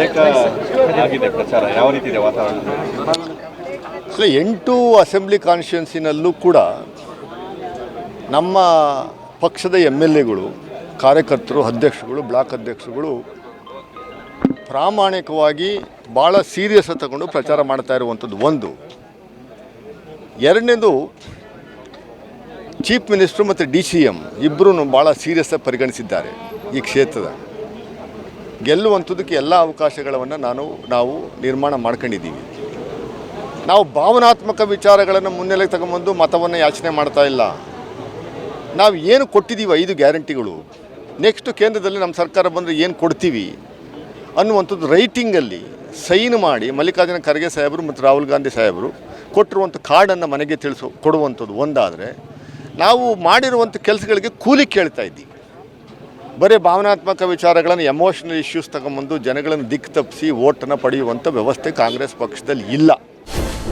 ಆಗಿದೆ ಯಾವ ರೀತಿ ಎಂಟು ಅಸೆಂಬ್ಲಿ ಕಾನ್ಸ್ಟಿಟ್ಯೂನ್ಸಿನಲ್ಲೂ ಕೂಡ ನಮ್ಮ ಪಕ್ಷದ ಎಂ ಎಲ್ ಎಗಳು, ಕಾರ್ಯಕರ್ತರು, ಅಧ್ಯಕ್ಷಗಳು, ಬ್ಲಾಕ್ ಅಧ್ಯಕ್ಷಗಳು ಪ್ರಾಮಾಣಿಕವಾಗಿ ಭಾಳ ಸೀರಿಯಸ್ ತಗೊಂಡು ಪ್ರಚಾರ ಮಾಡ್ತಾ ಇರುವಂಥದ್ದು ಒಂದು. ಎರಡನೇದು, ಚೀಫ್ ಮಿನಿಸ್ಟ್ರು ಮತ್ತು ಡಿ ಸಿ ಎಂ ಇಬ್ಬರೂ ಭಾಳ ಸೀರಿಯಸ್ಸಾಗಿ ಪರಿಗಣಿಸಿದ್ದಾರೆ ಈ ಕ್ಷೇತ್ರದ. ಗೆಲ್ಲುವಂಥದ್ದಕ್ಕೆ ಎಲ್ಲ ಅವಕಾಶಗಳನ್ನು ನಾನು, ನಾವು ನಿರ್ಮಾಣ ಮಾಡ್ಕೊಂಡಿದ್ದೀವಿ. ನಾವು ಭಾವನಾತ್ಮಕ ವಿಚಾರಗಳನ್ನು ಮುನ್ನೆಲೆಗೆ ತಗೊಂಬಂದು ಮತವನ್ನು ಯಾಚನೆ ಮಾಡ್ತಾ ಇಲ್ಲ. ನಾವು ಏನು ಕೊಟ್ಟಿದ್ದೀವಿ ಐದು ಗ್ಯಾರಂಟಿಗಳು. ನೆಕ್ಸ್ಟ್ ಕೇಂದ್ರದಲ್ಲಿ ನಮ್ಮ ಸರ್ಕಾರ ಬಂದರೆ ಏನು ಕೊಡ್ತೀವಿ? ಅನ್ನುವಂಥದ್ದು ರೈಟಿಂಗಲ್ಲಿ ಸೈನ್ ಮಾಡಿ ಮಲ್ಲಿಕಾರ್ಜುನ ಖರ್ಗೆ ಸಾಹೇಬರು ಮತ್ತು ರಾಹುಲ್ ಗಾಂಧಿ ಸಾಹೇಬರು ಕೊಟ್ಟಿರುವಂಥ ಕಾರ್ಡನ್ನು ಮನೆಗೆ ತಿಳಿಸೋ, ಕೊಡುವಂಥದ್ದು ಒಂದಾದರೆ, ನಾವು ಮಾಡಿರುವಂಥ ಕೆಲಸಗಳಿಗೆ ಕೂಲಿ ಕೇಳ್ತಾ ಇದ್ದೀವಿ. ಬರೀ ಭಾವನಾತ್ಮಕ ವಿಚಾರಗಳನ್ನು ಎಮೋಷನಲ್ ಇಶ್ಯೂಸ್ ತಗೊಂಬಂದು ಜನಗಳನ್ನು ದಿಕ್ಕು ತಪ್ಪಿಸಿ ಓಟನ್ನು ಪಡೆಯುವಂಥ ವ್ಯವಸ್ಥೆ ಕಾಂಗ್ರೆಸ್ ಪಕ್ಷದಲ್ಲಿ ಇಲ್ಲ.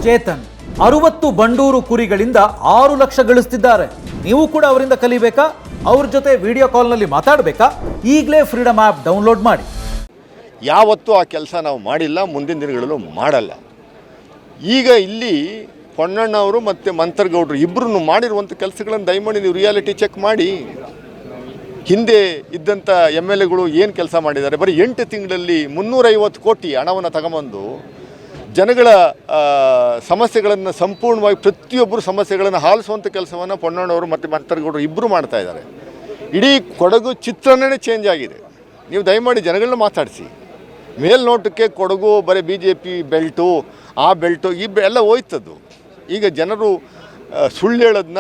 ಚೇತನ್ ಅರುವತ್ತು ಬಂಡೂರು ಕುರಿಗಳಿಂದ ಆರು ಲಕ್ಷ ಗಳಿಸ್ತಿದ್ದಾರೆ. ನೀವು ಕೂಡ ಅವರಿಂದ ಕಲಿಬೇಕಾ? ಅವ್ರ ಜೊತೆ ವಿಡಿಯೋ ಕಾಲ್ನಲ್ಲಿ ಮಾತಾಡಬೇಕಾ? ಈಗಲೇ ಫ್ರೀಡಮ್ ಆ್ಯಪ್ ಡೌನ್ಲೋಡ್ ಮಾಡಿ. ಯಾವತ್ತೂ ಆ ಕೆಲಸ ನಾವು ಮಾಡಿಲ್ಲ ಮುಂದಿನ ದಿನಗಳಲ್ಲೂ ಮಾಡಲ್ಲ. ಈಗ ಇಲ್ಲಿ ಪೊನ್ನಣ್ಣವರು ಮತ್ತು ಮಂತರ್ಗೌಡರು ಇಬ್ಬರು ಮಾಡಿರುವಂಥ ಕೆಲಸಗಳನ್ನು ದಯಮಾಡಿ ನೀವು ರಿಯಾಲಿಟಿ ಚೆಕ್ ಮಾಡಿ. ಹಿಂದೆ ಇದ್ದಂಥ ಎಂ ಎಲ್ ಎಗಳು ಏನು ಕೆಲಸ ಮಾಡಿದ್ದಾರೆ? ಬರೀ ಎಂಟು ತಿಂಗಳಲ್ಲಿ ಮುನ್ನೂರೈವತ್ತು ಕೋಟಿ ಹಣವನ್ನು ತಗೊಂಬಂದು ಜನಗಳ ಸಮಸ್ಯೆಗಳನ್ನು ಸಂಪೂರ್ಣವಾಗಿ ಪ್ರತಿಯೊಬ್ಬರು ಸಮಸ್ಯೆಗಳನ್ನು ಹಾಲಿಸುವಂಥ ಕೆಲಸವನ್ನು ಪೊನ್ನಣ್ಣವರು ಮತ್ತು ಮಂತರ್ಗೌಡರು ಇಬ್ಬರು ಮಾಡ್ತಾ ಇದ್ದಾರೆ. ಇಡೀ ಕೊಡಗು ಚಿತ್ರಣನೇ ಚೇಂಜ್ ಆಗಿದೆ. ನೀವು ದಯಮಾಡಿ ಜನಗಳನ್ನ ಮಾತಾಡಿಸಿ. ಮೇಲ್ನೋಟಕ್ಕೆ ಕೊಡಗು, ಬರೀ ಬಿ ಜೆ ಪಿ ಬೆಲ್ಟು, ಆ ಬೆಲ್ಟು, ಈ ಬೆ- ಎಲ್ಲ ಹೋಯ್ತದ್ದು. ಈಗ ಜನರು ಸುಳ್ಳು ಹೇಳೋದನ್ನ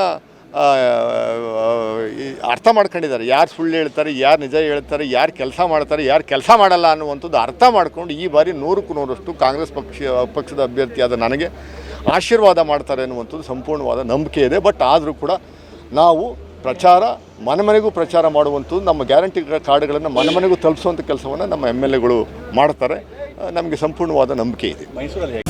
ಅರ್ಥ ಮಾಡ್ಕೊಂಡಿದ್ದಾರೆ. ಯಾರು ಸುಳ್ಳು ಹೇಳ್ತಾರೆ, ಯಾರು ನಿಜ ಹೇಳ್ತಾರೆ, ಯಾರು ಕೆಲಸ ಮಾಡ್ತಾರೆ, ಯಾರು ಕೆಲಸ ಮಾಡಲ್ಲ ಅನ್ನುವಂಥದ್ದು ಅರ್ಥ ಮಾಡ್ಕೊಂಡು ಈ ಬಾರಿ ನೂರಕ್ಕೂ ನೂರಷ್ಟು ಕಾಂಗ್ರೆಸ್ ಪಕ್ಷ, ಪಕ್ಷದ ಅಭ್ಯರ್ಥಿಯಾದ ನನಗೆ ಆಶೀರ್ವಾದ ಮಾಡ್ತಾರೆ ಅನ್ನುವಂಥದ್ದು ಸಂಪೂರ್ಣವಾದ ನಂಬಿಕೆ ಇದೆ. ಬಟ್ ಆದರೂ ಕೂಡ ನಾವು ಪ್ರಚಾರ, ಮನೆ ಮನೆಗೂ ಪ್ರಚಾರ ಮಾಡುವಂಥದ್ದು, ನಮ್ಮ ಗ್ಯಾರಂಟಿ ಕಾರ್ಡ್ಗಳನ್ನು ಮನೆ ಮನೆಗೂ ತಲುಪಿಸುವಂಥ ಕೆಲಸವನ್ನು ನಮ್ಮ ಎಂ ಎಲ್ ಎಗಳು ಮಾಡ್ತಾರೆ. ನಮಗೆ ಸಂಪೂರ್ಣವಾದ ನಂಬಿಕೆ ಇದೆ. ಮೈಸೂರಲ್ಲಿ